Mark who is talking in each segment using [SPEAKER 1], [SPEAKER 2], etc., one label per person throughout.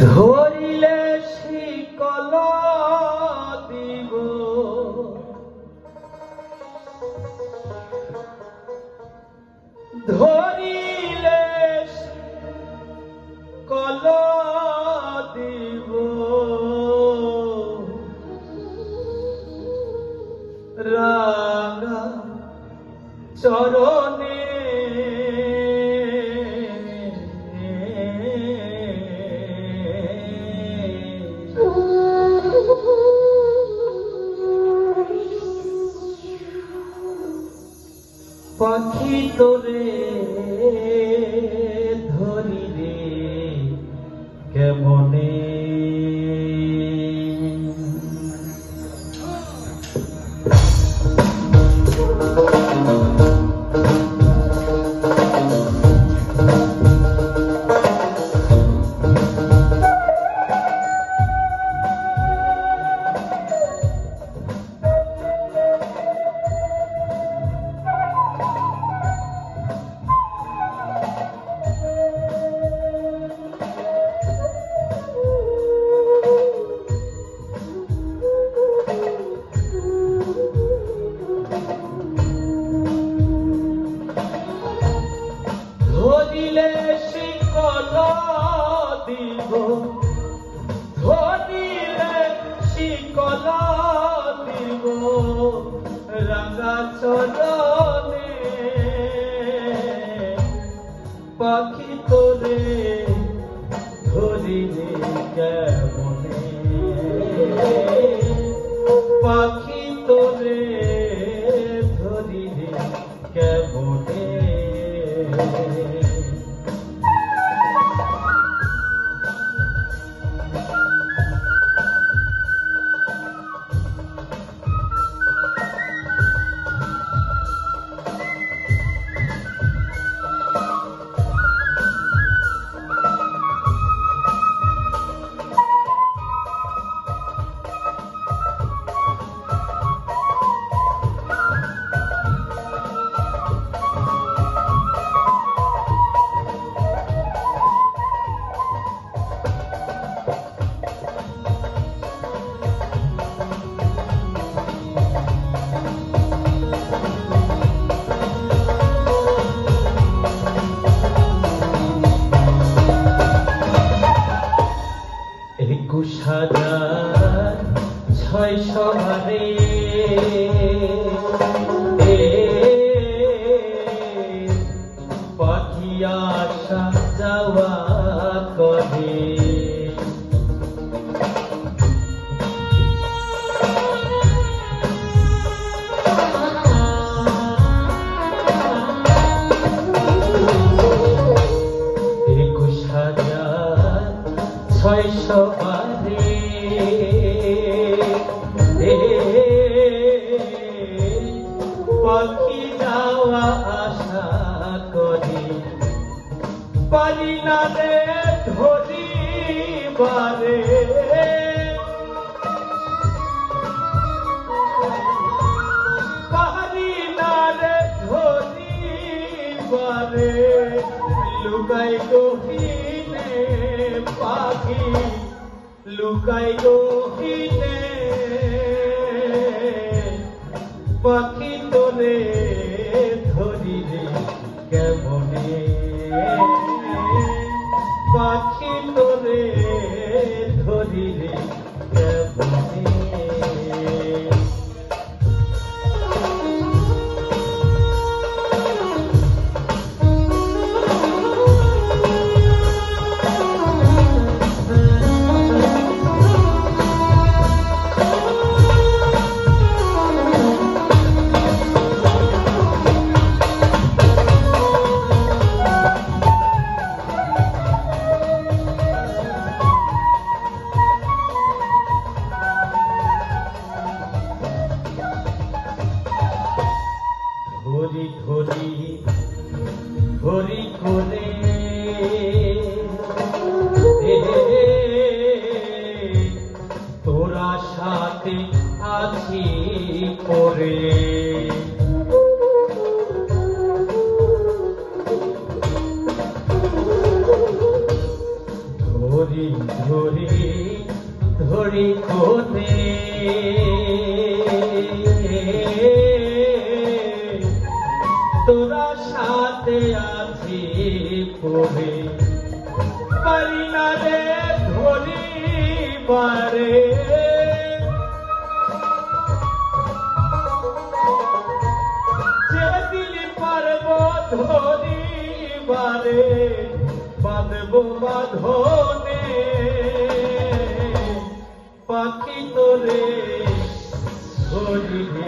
[SPEAKER 1] ধরিলে শিকল দিব। ধরিলে কল দিব। রাঙা চরণে পাখি তোরে So এ পাখি যাওয়া আশা করি। পারি না রে ধরি বারে। পারি না রে ধরি লুকাই পাখি লুকাই গহিনে পাখি তোরে ধরি ধরি কোনে তোরা সাথে আছি পড়ে। পারি না রে ধরি বারে যেদিলি পারব ধরিবারে, বাঁধব বাঁধনে পাখি তোরে ধরিবি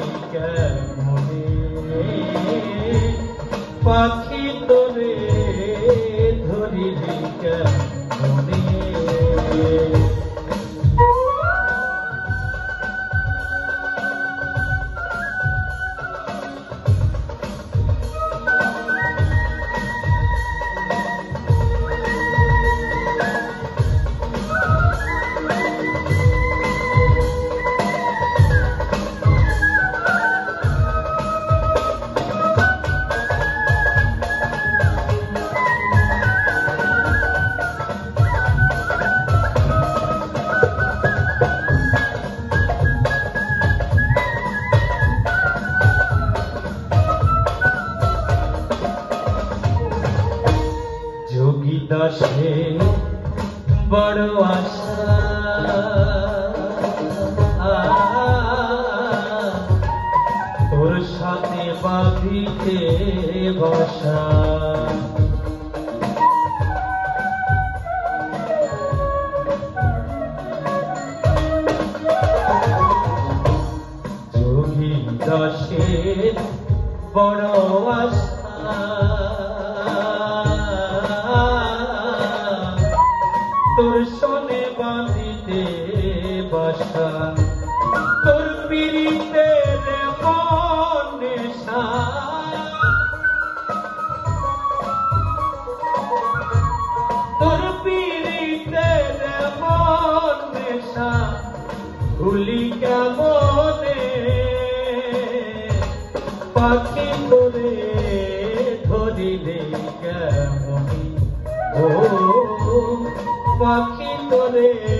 [SPEAKER 1] যোগী বড় আশা। তোর সাথে বাঁধিতে বসা। যোগী দাসের বড় আশা। বাসা তোর পিড়িতে নেশা। তোর পিড়িতে নেশা। ভুলি কেমনে পাখি তোরে ধরিলে কেমনি? ও, পাখি তোরে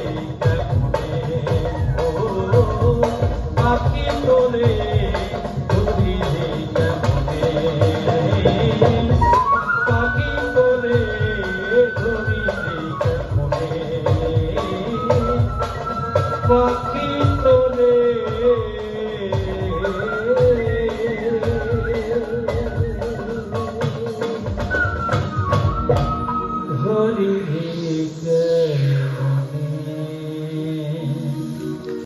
[SPEAKER 1] Rocky.